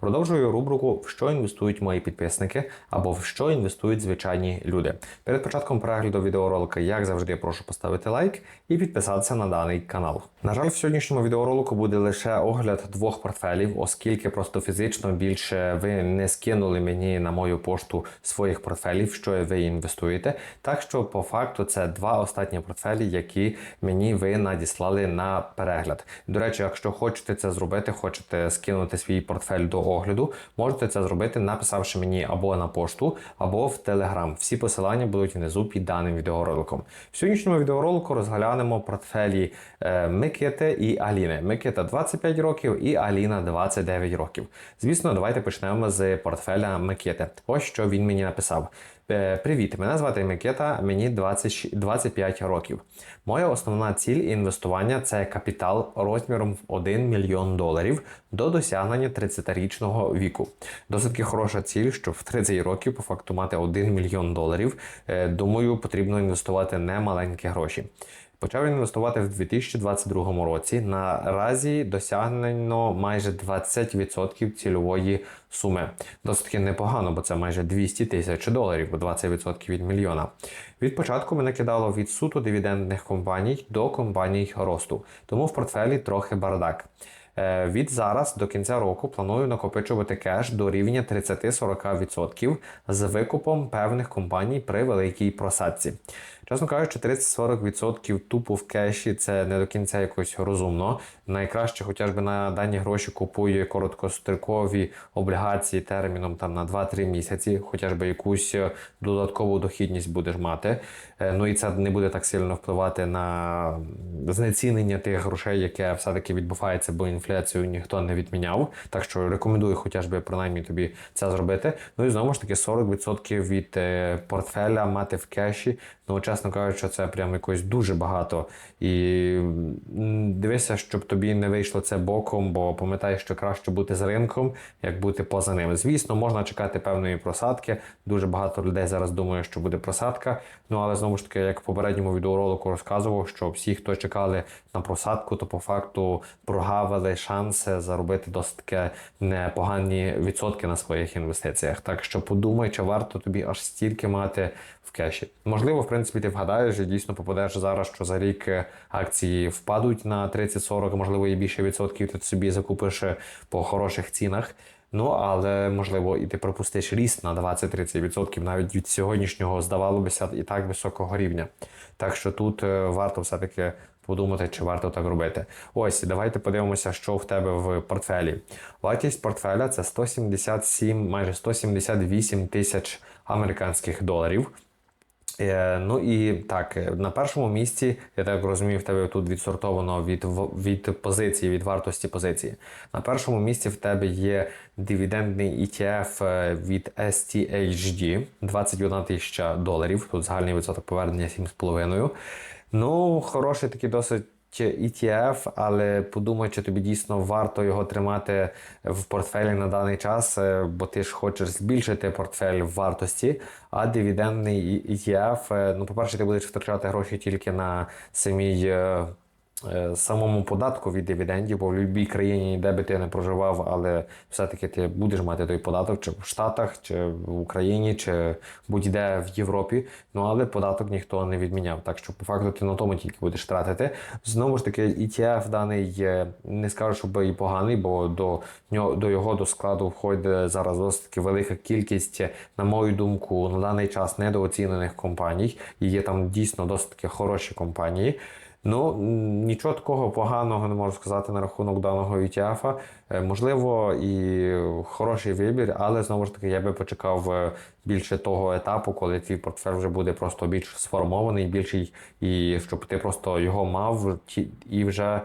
Продовжую рубрику В що інвестують мої підписники або в що інвестують звичайні люди. Перед початком перегляду відеоролика, як завжди, прошу поставити лайк і підписатися на даний канал. На жаль, в сьогоднішньому відеоролику буде лише огляд двох портфелів, оскільки просто фізично більше ви не скинули мені на мою пошту своїх портфелів, що ви інвестуєте. Так що, по факту, це два останні портфелі, які мені ви надіслали на перегляд. До речі, якщо хочете це зробити, хочете скинути свій портфель до огляду, можете це зробити, написавши мені або на пошту, або в Телеграм. Всі посилання будуть внизу під даним відеороликом. В сьогоднішньому відеоролику розглянемо портфелі е, Микити і Аліни. Микита 25 років і Аліна 29 років. Звісно, давайте почнемо з портфеля Микити. Ось що він мені написав. Е, Привіт, мене звати Микита, мені 20, 25 років. Моя основна ціль інвестування це капітал розміром в 1 мільйон доларів до досягнення 30-річного віку. Досить хороша ціль, щоб в 30 років по факту мати 1 мільйон доларів. Е, Думаю, потрібно інвестувати не маленькі гроші. Почав інвестувати в 2022 році. Наразі досягнено майже 20% цільової суми. Досить непогано, бо це майже 200 тисяч доларів, бо 20% від мільйона. Від початку мене кидало від суто дивідендних компаній до компаній росту, тому в портфелі трохи бардак. Е, Від зараз до кінця року планую накопичувати кеш до рівня 30-40% з викупом певних компаній при великій просадці. Чесно кажучи, 30-40% тупо в кеші це не до кінця якось розумно. Найкраще, хоча б на дані гроші купує короткострокові облігації терміном там на 2-3 місяці, хоча б якусь е, додаткову дохідність будеш мати. Е, Ну і це не буде так сильно впливати на знецінення тих грошей, яке все-таки відбувається, бо інфляцію ніхто не відміняв. Так що рекомендую хоча б принаймні тобі це зробити. Ну і знову ж таки 40% від е, портфеля мати в кеші. Ну, чесно кажучи, це прям якось дуже багато. І дивися, щоб тобі не вийшло це боком, бо пам'ятай, що краще бути з ринком, як бути поза ним. Звісно, можна чекати певної просадки. Дуже багато людей зараз думає, що буде просадка. Ну але знову ж таки, як в попередньому відеоролику розказував, що всі, хто чекали на просадку, то по факту прогавили шанси заробити досить таке непогані відсотки на своїх інвестиціях. Так що подумай, чи варто тобі аж стільки мати в кеші. Можливо, в принципі, ти вгадаєш і дійсно попадеш зараз, що за рік акції впадуть на 30-40, можливо, і більше відсотків, ти собі закупиш по хороших цінах. Ну, але можливо, і ти пропустиш ріст на 20-30% навіть від сьогоднішнього, здавалося і так високого рівня. Так що тут е, варто все-таки подумати, чи варто так робити. Ось, давайте подивимося, що в тебе в портфелі. Вартість портфеля це 177, майже 178 тисяч американських доларів. Е, Ну і так, е, на першому місці, я так розумію, в тебе тут відсортовано від, від позиції, від вартості позиції. На першому місці в тебе є дивідендний ETF е, від STHD 21 тисяча доларів. Тут загальний відсоток повернення 7,5. Ну, хороший такий досить. ETF, але подумай, чи тобі дійсно варто його тримати в портфелі на даний час, е, бо ти ж хочеш збільшити портфель в вартості, а дивідендний ETF, е, ну, по-перше, ти будеш втрачати гроші тільки на самій. Е, Самому податку від дивідендів, бо в будь-якій країні, де би ти не проживав, але все-таки ти будеш мати той податок, чи в Штатах, чи в Україні, чи будь-де в Європі. Ну але податок ніхто не відміняв. Так що по факту ти на тому тільки будеш тратити. Знову ж таки, ETF даний не скажу, щоб і поганий, бо до нього до його до складу входить зараз досить таки велика кількість, на мою думку, на даний час недооцінених компаній. І є там дійсно досить таки хороші компанії. Ну, нічого такого поганого не можу сказати на рахунок даного ETF. Е, Можливо, і хороший вибір, але знову ж таки я би почекав е, більше того етапу, коли твій портфель вже буде просто більш сформований, більший, і щоб ти просто його мав і вже.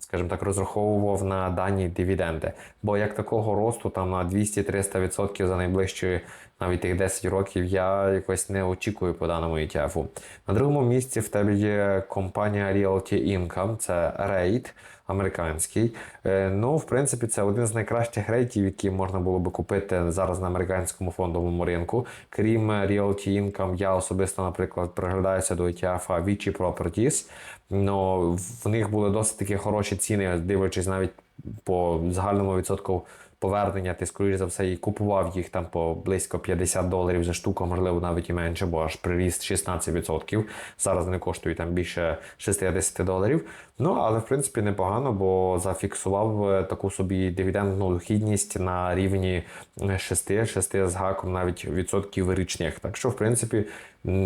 Скажімо так, розраховував на дані дивіденди. Бо як такого росту там на 200-300% за найближчі навіть тих 10 років я якось не очікую по даному ETF. На другому місці в тебе є компанія Realty Income, це рейд американський. Е, Ну, в принципі, це один з найкращих рейтів, які можна було би купити зараз на американському фондовому ринку. Крім Realty Income, я особисто, наприклад, приглядаюся до ETF Vici Properties. Ну, в них були досить такі хороші ціни, дивлячись навіть по загальному відсотку повернення, ти, скоріш за все, і купував їх там по близько 50 доларів за штуку, можливо, навіть і менше, бо аж приріст 16%. Зараз вони коштують там більше 60 доларів. Ну, але в принципі непогано, бо зафіксував е, таку собі дивідендну дохідність на рівні 6, 6 з гаком навіть відсотків річних. Так що, в принципі,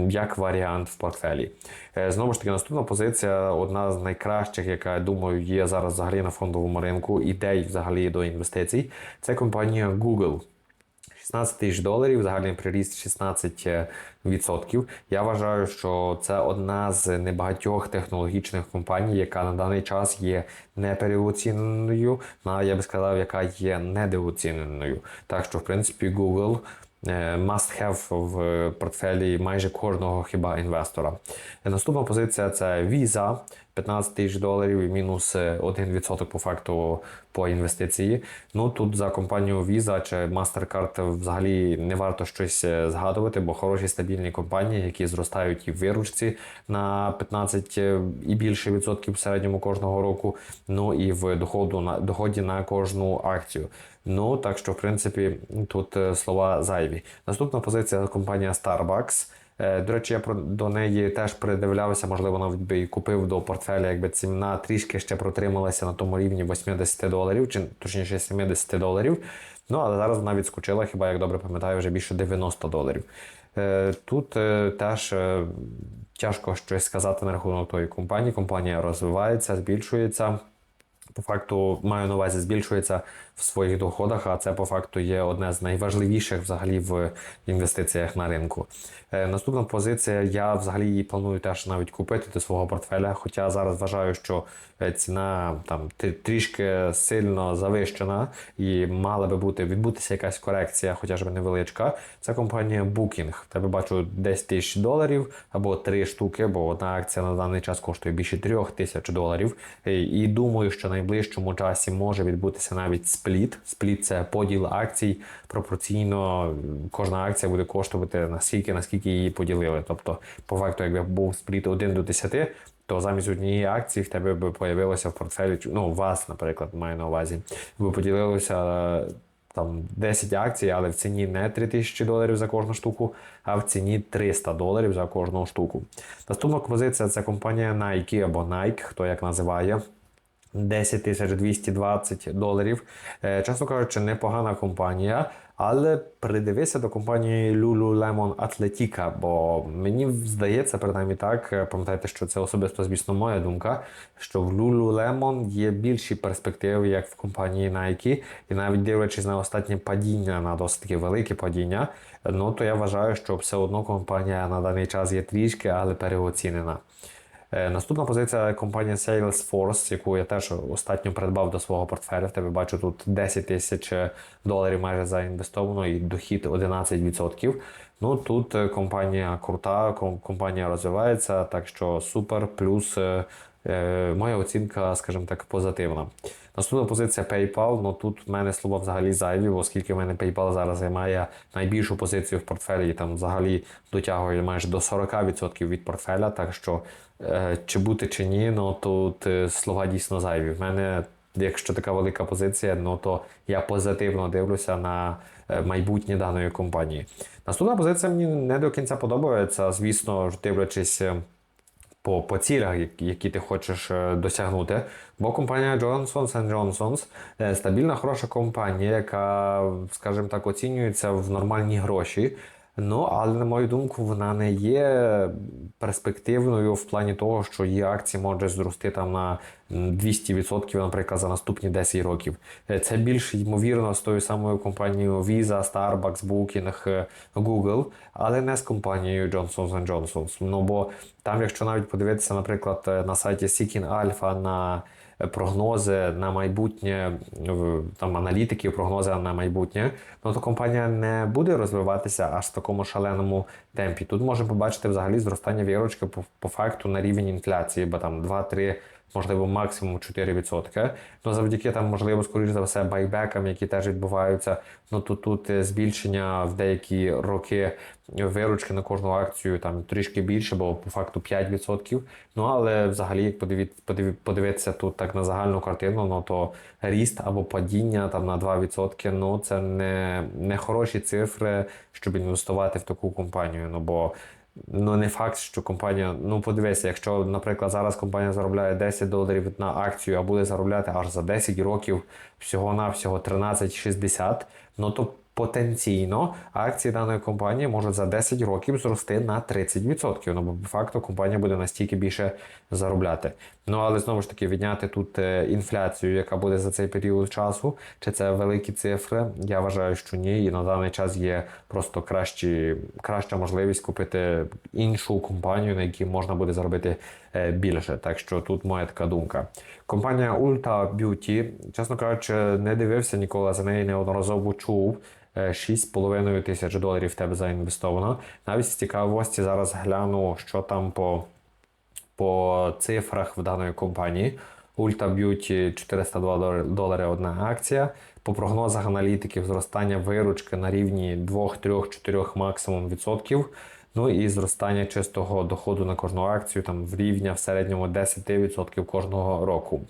як варіант в портфелі. Е, Знову ж таки, наступна позиція, одна з найкращих, яка я думаю, є зараз взагалі на фондовому ринку, ідей взагалі до інвестицій. Це компанія Google. 16 тисяч доларів, загальний приріст 16%. Я вважаю, що це одна з небагатьох технологічних компаній, яка на даний час є не переоціненою, а я би сказав, яка є недооціненою. Так що, в принципі, Google must have в портфелі майже кожного хіба інвестора. Наступна позиція це Visa. 15 тисяч доларів і мінус е, 1% по факту по інвестиції. Ну тут за компанію Visa чи MasterCard взагалі не варто щось е, згадувати, бо хороші стабільні компанії, які зростають і в виручці на 15 і більше відсотків в середньому кожного року. Ну і в доходу на доході на кожну акцію. Ну так що, в принципі, тут е, слова зайві. Наступна позиція компанія Starbucks. Е, До речі, я до неї теж придивлявся, можливо, навіть би і купив до портфеля, якби ціна трішки ще протрималася на тому рівні 80 доларів, чи точніше 70 доларів. Ну, але зараз вона відскочила, хіба як добре пам'ятаю, вже більше 90 доларів. Е, Тут е, теж тяжко щось сказати на рахунок тої компанії. Компанія розвивається, збільшується. По факту маю на увазі збільшується в своїх доходах, а це по факту є одне з найважливіших взагалі в інвестиціях на ринку. Е, наступна позиція, я взагалі її планую теж навіть купити до свого портфеля. Хоча зараз вважаю, що е, ціна там трішки сильно завищена і мала би бути відбутися якась корекція, хоча б невеличка. Це компанія Booking. Тебе бачу 10 тисяч доларів або 3 штуки, бо одна акція на даний час коштує більше 3 тисяч доларів. Е, І думаю, що в найближчому часі може відбутися навіть спліт. Спліт це поділ акцій. Пропорційно кожна акція буде коштувати наскільки, наскільки її поділили. Тобто, по факту, якби був спліт 1 до 10, то замість однієї акції в тебе би появилося в портфелі, ну, у вас, наприклад, маю на увазі, ви поділилися е, там 10 акцій, але в ціні не 3000 доларів за кожну штуку, а в ціні 300 доларів за кожну штуку. Наступна позиція це компанія Nike або Nike, хто як називає. 10 тисяч 220 доларів. Е, Чесно кажучи, непогана компанія, але придивися до компанії Lululemon Athletica, бо мені здається, принаймні так, е, пам'ятаєте, що це особисто, звісно, моя думка, що в Lululemon є більші перспективи, як в компанії Nike, і навіть дивлячись на останнє падіння, на досить таки велике падіння, ну то я вважаю, що все одно компанія на даний час є трішки, але переоцінена. Е, Наступна позиція компанія Salesforce, яку я теж остатньо придбав до свого портфеля. В тебе бачу тут 10 тисяч доларів майже заінвестовано і дохід 11%. Ну тут е, компанія крута, компанія розвивається, так що супер, плюс е, е, моя оцінка, скажімо так, позитивна. Наступна позиція PayPal. Ну тут в мене слова взагалі зайві, оскільки в мене PayPal зараз займає найбільшу позицію в портфелі і там взагалі дотягує майже до 40% від портфеля. Так що е, чи бути чи ні, ну тут е, слова дійсно зайві. В мене, якщо така велика позиція, ну то я позитивно дивлюся на е, майбутнє даної компанії. Наступна позиція мені не до кінця подобається. Звісно, дивлячись. е, по, по цілях, які- ти хочеш е, досягнути. Бо компанія Johnson Johnson's е, стабільна, хороша компанія, яка, скажімо так, оцінюється в нормальні гроші. Ну, але на мою думку, вона не є перспективною в плані того, що її акції можуть зрости там на м, 200%, наприклад, за наступні 10 років. Е, Це більш ймовірно з тою самою компанією Visa, Starbucks, Booking, е, Google, але не з компанією Johnson Johnson. Ну бо там, якщо навіть подивитися, наприклад, е, на сайті Seeking Alpha на прогнози на майбутнє, там аналітиків, прогнози на майбутнє, ну то компанія не буде розвиватися аж в такому шаленому темпі. Тут можемо побачити взагалі зростання вірочки по, по факту на рівень інфляції, бо там 2-3 можливо, максимум 4%. Ну, завдяки там, можливо, скоріш за все, байбекам, які теж відбуваються. Ну тут тут е, збільшення в деякі роки виручки на кожну акцію там трішки більше, бо по факту 5%. Ну але взагалі, як подиві- подивитися тут так на загальну картину, ну то ріст або падіння там на 2%, ну це не, не хороші цифри, щоб інвестувати в таку компанію. Ну бо Ну, не факт, що компанія. Ну, подивися, якщо, наприклад, зараз компанія заробляє 10 доларів на акцію, а буде заробляти аж за 10 років всього-навсього 13,60, ну то потенційно акції даної компанії можуть за 10 років зрости на 30%. Ну, бо по факту компанія буде настільки більше заробляти. Ну, але знову ж таки, відняти тут е, інфляцію, яка буде за цей період часу, чи це великі цифри, я вважаю, що ні. І на даний час є просто кращі, краща можливість купити іншу компанію, на якій можна буде заробити більше. Так що тут моя така думка. Компанія Ulta Beauty, чесно кажучи, не дивився ніколи за неї неодноразово чув. Е, 6,5 тисяч доларів в тебе заінвестовано. Навіть з цікавості зараз гляну, що там по по цифрах в даної компанії. Ulta Beauty 402 долари одна акція. По прогнозах аналітиків зростання виручки на рівні 2, 3, 4 максимум відсотків. Ну і зростання чистого доходу на кожну акцію там в рівня в середньому 10% кожного року.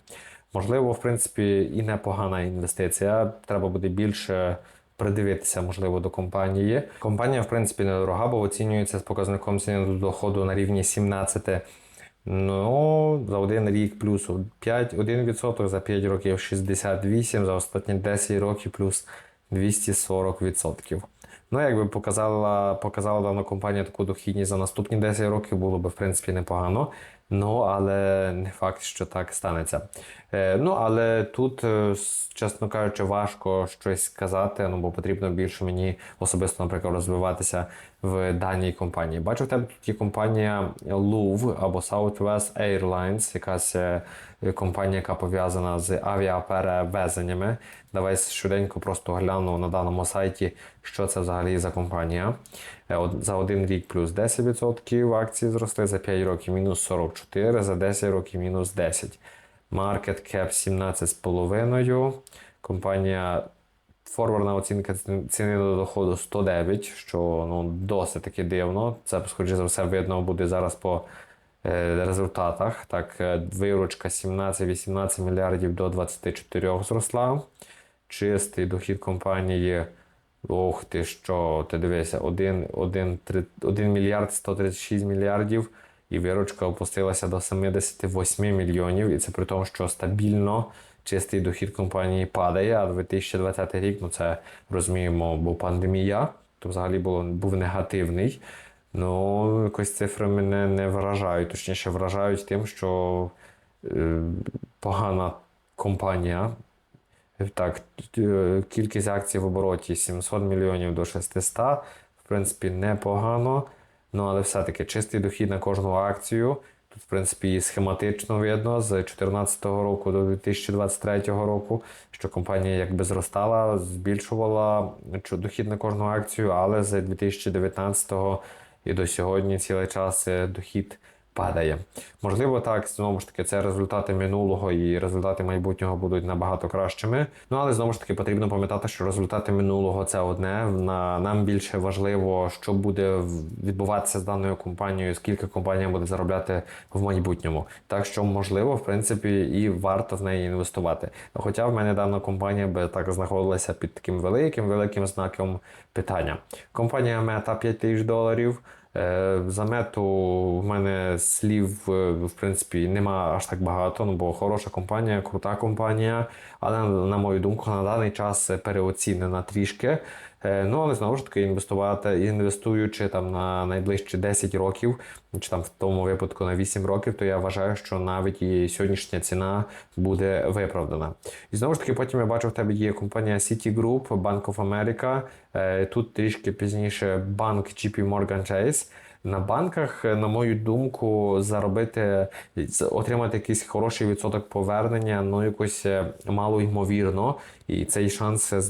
Можливо, в принципі, і непогана інвестиція. Треба буде більше придивитися, можливо, до компанії. Компанія, в принципі, недорога, бо оцінюється з показником ціни до доходу на рівні 17. Ну, за один рік плюс 5, 1%, за 5 років 68, за останні 10 років плюс 240%. Ну, якби показала, показала дана компанія таку дохідність за наступні 10 років, було б в принципі непогано. Ну, але не факт, що так станеться. Е, ну, але тут, е, чесно кажучи, важко щось сказати, ну, бо потрібно більше мені особисто, наприклад, розвиватися в даній компанії. Бачу, в тебе тут є компанія Louvre або Southwest Airlines, якась е, компанія, яка пов'язана з авіаперевезеннями. Давай швиденько просто гляну на даному сайті, що це взагалі за компанія. Е, За один рік плюс 10% акції зросли, за 5 років мінус 44, за 10 років мінус 10. Market cap 17,5. Компанія Форвардна оцінка ціни до доходу 109, що ну, досить таки дивно. Це, скоріше за все, видно буде зараз по результатах. Так, е, виручка 17-18 мільярдів до 24 зросла. Чистий дохід компанії. Ох ти що, ти дивися, 1, 1, 1 мільярд 136 мільярдів, і виручка опустилася до 78 мільйонів. І це при тому, що стабільно чистий дохід компанії падає, а 2020 рік, ну це розуміємо, бо пандемія, то взагалі було, був негативний. Ну, якось цифри мене не вражають, точніше вражають тим, що е, погана компанія. Так, е, кількість акцій в обороті 700 мільйонів до 600. В принципі, непогано. Ну, але все-таки чистий дохід на кожну акцію. Тут, в принципі, схематично видно з 2014 року до 2023 року, що компанія якби зростала, збільшувала дохід на кожну акцію, але з 2019 і до сьогодні цілий час е, дохід падає. Можливо, так, знову ж таки, це результати минулого і результати майбутнього будуть набагато кращими. Ну але знову ж таки потрібно пам'ятати, що результати минулого це одне. На нам більше важливо, що буде відбуватися з даною компанією, скільки компанія буде заробляти в майбутньому. Так що, можливо, в принципі, і варто в неї інвестувати. Хоча в мене дана компанія би так знаходилася під таким великим великим знаком питання. Компанія Мета 5 тисяч доларів. Е, За мету в мене слів, е, в принципі, нема аж так багато, ну бо хороша компанія, крута компанія, але на мою думку, на даний час переоцінена трішки. Е, Ну, але знову ж таки, інвестувати, інвестуючи там на найближчі 10 років, чи там в тому випадку на 8 років, то я вважаю, що навіть і сьогоднішня ціна буде виправдана. І знову ж таки, потім я бачу, в тебе є компанія Citigroup, Bank of America. Е, Тут трішки пізніше банк JP Morgan Chase. На банках, на мою думку, заробити, отримати якийсь хороший відсоток повернення, ну якось е, мало ймовірно, і цей шанс е,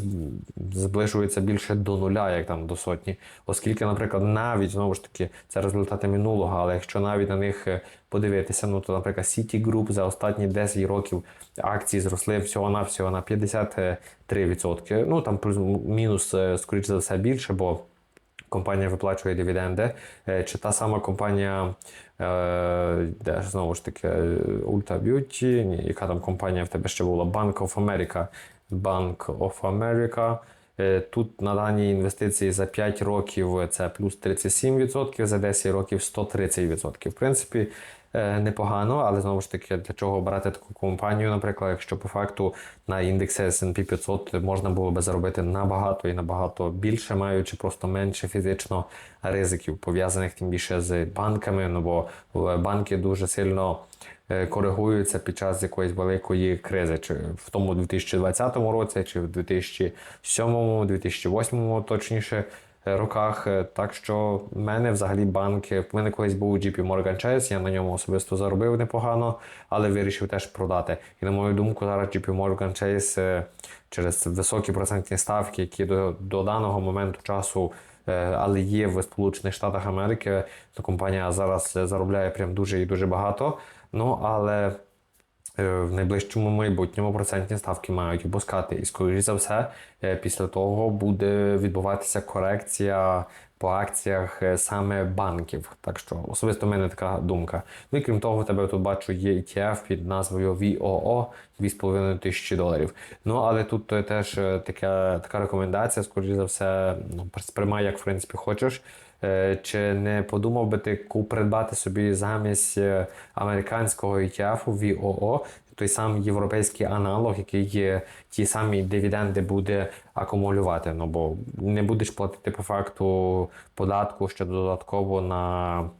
зближується більше до нуля, як там до сотні. Оскільки, наприклад, навіть знову ж таки це результати минулого, але якщо навіть на них е, подивитися, ну то, наприклад, City Group за останні 10 років акції зросли всього на всього на 53%. Ну там плюс-мінус, е, скоріш за все, більше, бо компанія виплачує дивіденди. Е, Чи та сама компанія, е, де знову ж таки Ulta Beauty, яка там компанія в тебе ще була? Bank of America. Bank of America. Е, Тут на дані інвестиції за 5 років це плюс 37%, за 10 років 130%. В принципі, непогано, але знову ж таки, для чого брати таку компанію, наприклад, якщо по факту на індексі S&P 500 можна було би заробити набагато і набагато більше, маючи просто менше фізично ризиків, пов'язаних тим більше з банками, ну бо е, банки дуже сильно е, коригуються під час якоїсь великої кризи, чи в тому 2020 році, чи в 2007, 2008 точніше. е, роках. Е, Так що в мене взагалі банки. В мене колись був JP Morgan Chase, я на ньому особисто заробив непогано, але вирішив теж продати. І на мою думку, зараз JP Morgan Chase е, через високі процентні ставки, які до, до даного моменту часу. е, Але є в Сполучених Штатах Америки, то компанія зараз е, заробляє прям дуже і дуже багато. Ну але Е, в найближчому майбутньому процентні ставки мають опускати. І, скоріш за все, е, після того буде відбуватися корекція по акціях е, саме банків. Так що особисто в мене така думка. Ну і крім того, в тебе тут бачу є ETF під назвою VOO 2,5 тисячі доларів. Ну але тут е, теж е, така, така рекомендація, скоріш за все, ну, сприймай, як в принципі хочеш. Е, Чи не подумав би ти придбати собі замість е, американського ETF VOO той самий європейський аналог, який є ті самі дивіденди буде акумулювати? Ну бо не будеш платити по факту податку ще додатково на.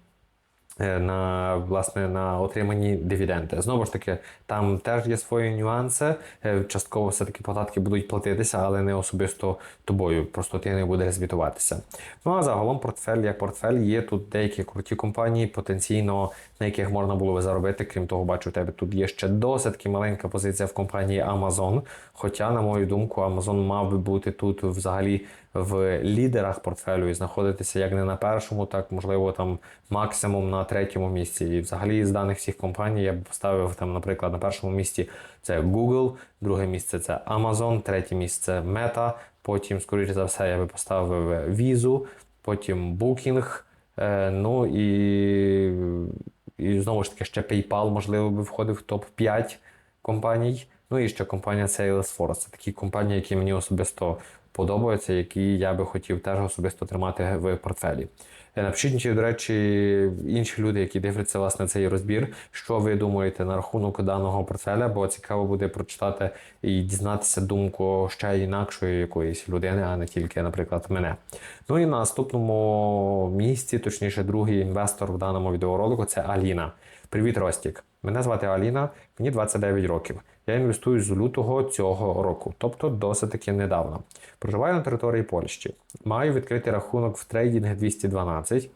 Е, На власне на отримані дивіденди. Знову ж таки, там теж є свої нюанси. Е, Частково все-таки податки будуть платитися, але не особисто тобою. Просто ти не будеш звітуватися. Ну а загалом портфель як портфель є тут деякі круті компанії, потенційно на яких можна було би заробити. Крім того, бачу, у тебе тут є ще досить таки маленька позиція в компанії Amazon. Хоча, на мою думку, Amazon мав би бути тут взагалі в лідерах портфелю і знаходитися як не на першому, так можливо там максимум на третьому місці. І взагалі з даних всіх компаній я б поставив там, наприклад, на першому місці це Google, друге місце це Amazon, третє місце Meta, потім, скоріше за все, я би поставив Visa, потім Booking, е, ну і, і знову ж таки ще PayPal, можливо, би входив в топ-5 компаній. Ну і ще компанія Salesforce. Це такі компанії, які мені особисто подобаються, які я би хотів теж особисто тримати в портфелі. Е, Напишіть, до речі, інші люди, які дивляться власне цей розбір, що ви думаєте на рахунок даного портфеля, бо цікаво буде прочитати і дізнатися думку ще інакшої якоїсь людини, а не тільки, наприклад, мене. Ну і на наступному місці, точніше, другий інвестор в даному відеоролику це Аліна. Привіт, Ростік. Мене звати Аліна, мені 29 років. Я інвестую з лютого цього року, тобто досить таки недавно. Проживаю на території Польщі. Маю відкритий рахунок в трейдинг 212.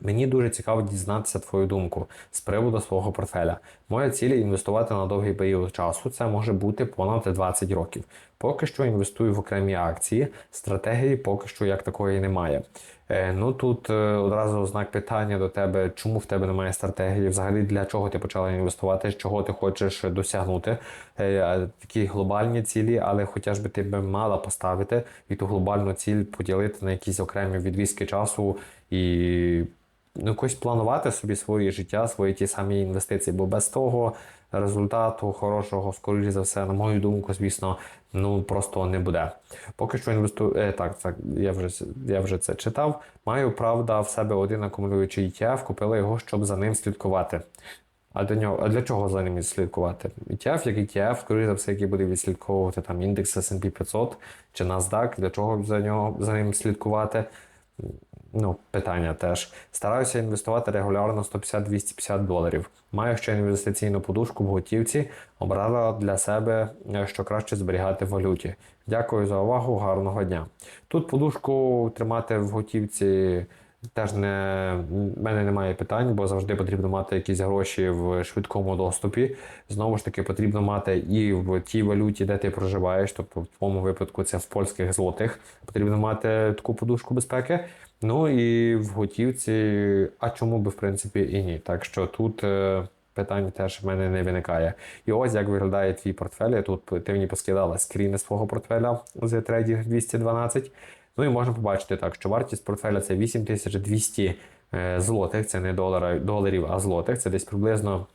Мені дуже цікаво дізнатися твою думку з приводу свого портфеля. Моя ціль інвестувати на довгий період часу. Це може бути понад 20 років. Поки що інвестую в окремі акції, стратегії поки що як такої немає. Е, ну тут е, одразу знак питання до тебе, чому в тебе немає стратегії, взагалі для чого ти почала інвестувати, чого ти хочеш досягнути. Е, такі глобальні цілі, але хоча би ти би мала поставити і ту глобальну ціль поділити на якісь окремі відрізки часу і ну, якось планувати собі своє життя, свої ті самі інвестиції, бо без того результату хорошого, скоріше за все, на мою думку, звісно, ну просто не буде. Поки що інвестую. Е, так, так, я вже я вже це читав. Маю правда в себе один акумулюючий ETF, купила його, щоб за ним слідкувати. А для нього, а для чого за ним слідкувати? ETF, як ETF, скоріше за все, який буде відслідковувати там індекс S&P 500 чи NASDAQ, для чого за нього за ним слідкувати? Ну, питання теж. Стараюся інвестувати регулярно 150-250 доларів. Маю ще інвестиційну подушку в готівці, обрала для себе, е, що краще зберігати в валюті. Дякую за увагу, гарного дня. Тут подушку тримати в готівці Теж не в мене немає питань, бо завжди потрібно мати якісь гроші в швидкому доступі. Знову ж таки, потрібно мати і в тій валюті, де ти проживаєш, тобто в твоєму випадку це в польських злотих. Потрібно мати таку подушку безпеки. Ну і в готівці, а чому би в принципі і ні. Так що тут е, питань теж в мене не виникає. І ось як виглядає твій портфель. Тут ти мені поскидала скріни свого портфеля з Trading 212. Ну і можна побачити так, що вартість портфеля це 8200 е, злотих, це не долара, доларів, а злотих. Це десь приблизно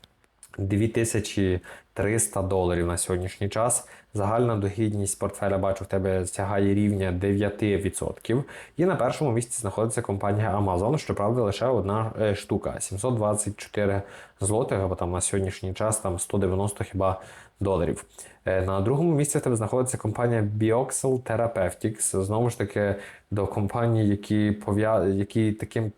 2300 доларів на сьогоднішній час. Загальна дохідність портфеля, бачу, в тебе сягає рівня 9%. І на першому місці знаходиться компанія Amazon, щоправда, лише одна е, штука 724 злотих, або там на сьогоднішній час там 190 хіба доларів. Е, На другому місці в тебе знаходиться компанія Bioxel Therapeutics. Знову ж таки, до компаній, які пов'я... які таким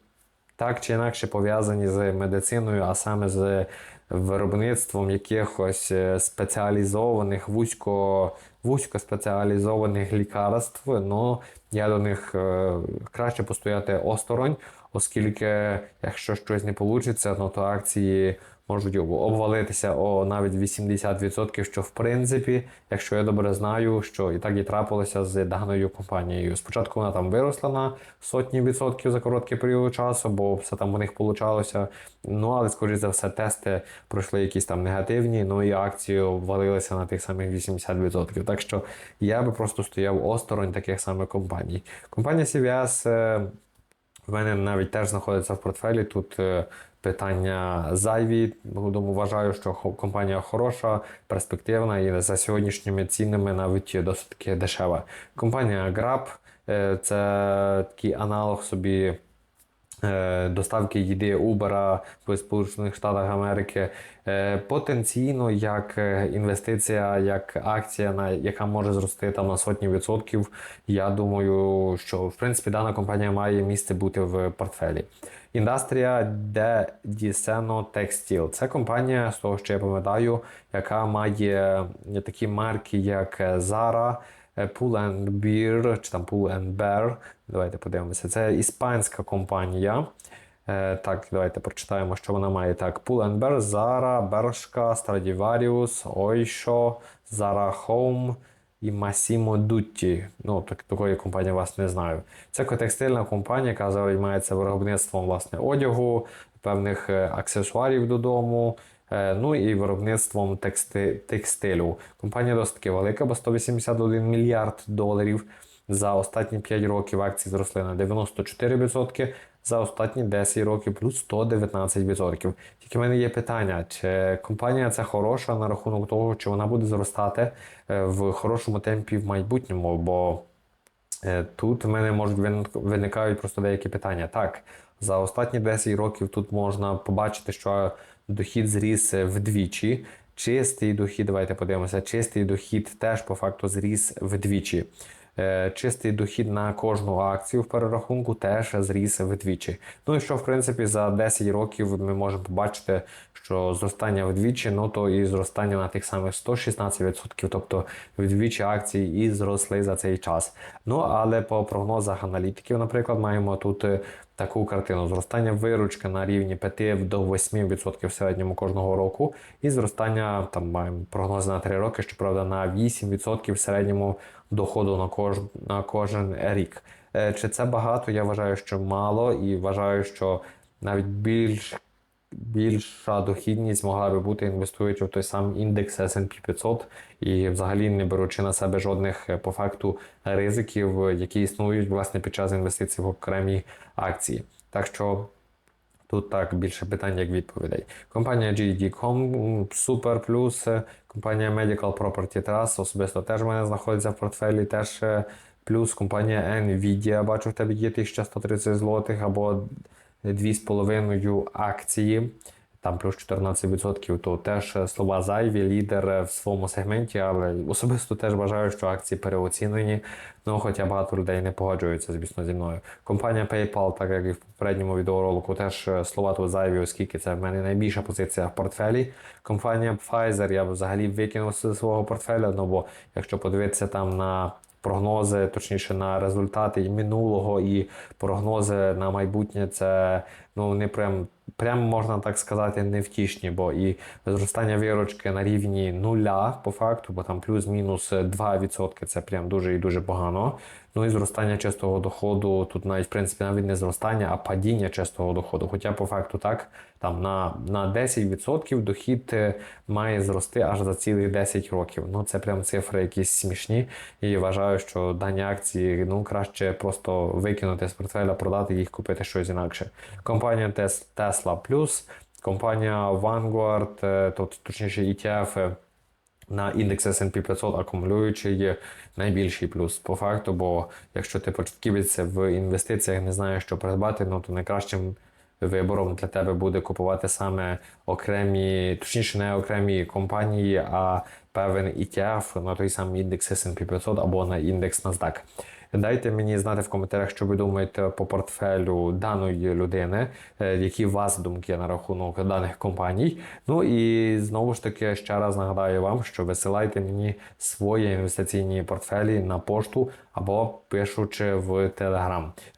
так чи інакше пов'язані з медициною, а саме з виробництвом якихось е, спеціалізованих, вузько, вузько спеціалізованих лікарств. Ну, я до них е, краще постояти осторонь, оскільки якщо щось не вийде, ну, то акції можуть обвалитися о навіть 80%, що в принципі, якщо я добре знаю, що і так і трапилося з даною компанією. Спочатку вона там виросла на сотні відсотків за короткий період часу, бо все там у них получалося. Ну але скоріш за все, тести пройшли якісь там негативні, ну і акції обвалилися на тих самих 80%. Так що я би просто стояв осторонь таких самих компаній. Компанія CVS е, в мене навіть теж знаходиться в портфелі. Тут е, питання зайві. Тому вважаю, що компанія хороша, перспективна і за сьогоднішніми цінами навіть досить дешева. Компанія Grab е, це такий аналог собі. Е, Доставки їди Uber в Сполучених Штатах Америки Е, потенційно як е, інвестиція, як акція, на яка може зрости там на сотні відсотків. Я думаю, що в принципі дана компанія має місце бути в портфелі. Індустрія де Дісено Textile. Це компанія, з того, що я пам'ятаю, яка має такі марки, як Zara, Pull and Bear, чи там Pull and Bear. Давайте подивимося. Це іспанська компанія. Е, так, давайте прочитаємо, що вона має. Так, Pull Bear, Zara, Bershka, Stradivarius, Oysho, Zara Home і Massimo Dutti. Ну, так, такої компанії вас не знаю. Це текстильна компанія, яка займається виробництвом власне, одягу, певних е, аксесуарів додому. Е, Ну і виробництвом тексти, текстилю. Компанія досить таки велика, бо 181 мільярд доларів. За останні 5 років акції зросли на 94%, за останні 10 років плюс 119%. Тільки в мене є питання, чи компанія ця хороша на рахунок того, чи вона буде зростати е, в хорошому темпі в майбутньому, бо Е, Тут в мене можуть виник- виникають просто деякі питання. Так, за останні 10 років тут можна побачити, що дохід зріс е, вдвічі. Чистий дохід, давайте подивимося, чистий дохід теж по факту зріс вдвічі. Е, Чистий дохід на кожну акцію в перерахунку теж зріс вдвічі. Ну і що, в принципі, за 10 років ми можемо побачити, що зростання вдвічі, ну то і зростання на тих самих 116%, тобто вдвічі акції і зросли за цей час. Ну але по прогнозах аналітиків, наприклад, маємо тут е, таку картину: зростання виручки на рівні 5 до 8% в середньому кожного року, і зростання там маємо прогнози на 3 роки, щоправда, на 8% в середньому доходу на, кож... на кожен рік. Е, Чи це багато? Я вважаю, що мало, і вважаю, що навіть більш більша дохідність могла би бути інвестуючи в той самий індекс S&P 500 і взагалі не беручи на себе жодних е, по факту ризиків, які існують власне під час інвестицій в окремі акції. Так що Тут так більше питань, як відповідей. Компанія GD.com, супер плюс. Компанія Medical Property Trust особисто теж в мене знаходиться в портфелі. Теж е, плюс компанія Nvidia, бачу, в тебе є 1130 злотих або 2,5 акції. Там плюс 14%, то теж слова зайві, лідер в своєму сегменті, але особисто теж вважаю, що акції переоцінені. Ну, хоча багато людей не погоджуються, звісно, зі мною. Компанія PayPal, так як і в попередньому відеоролику, теж слова тут зайві, оскільки це в мене найбільша позиція в портфелі. Компанія Pfizer я б взагалі викинув з свого портфеля, ну бо якщо подивитися там на прогнози, точніше на результати і минулого, і прогнози на майбутнє це ну вони прям. Прям можна так сказати, невтішні, бо і зростання виручки на рівні нуля по факту, бо там плюс-мінус 2% це прям дуже і дуже погано. Ну і зростання чистого доходу, тут навіть в принципі навіть не зростання, а падіння чистого доходу. Хоча по факту так, там на, на 10% дохід е, має зрости аж за цілих 10 років. Ну це прям цифри якісь смішні. І вважаю, що дані акції ну краще просто викинути з портфеля, продати їх, купити щось інакше. Компанія Tesla Plus, компанія Vanguard, е, тут точніше ETF. На індекс S&P 500 акумулюючий є найбільший плюс по факту, бо якщо ти початківець в інвестиціях, не знаєш, що придбати, ну то найкращим вибором для тебе буде купувати саме окремі, точніше, не окремі компанії, а певен ETF на той самий індекс S&P 500 або на індекс NASDAQ. Дайте мені знати в коментарях, що ви думаєте по портфелю даної людини, е, які у вас думки на рахунок даних компаній. Ну і знову ж таки ще раз нагадаю вам, що висилайте мені свої інвестиційні портфелі на пошту або пишучи в.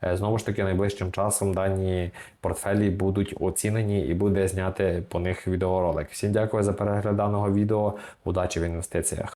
Е, Знову ж таки, найближчим часом дані портфелі будуть оцінені і буде зняти по них відеоролик. Всім дякую за перегляд даного відео. Удачі в інвестиціях.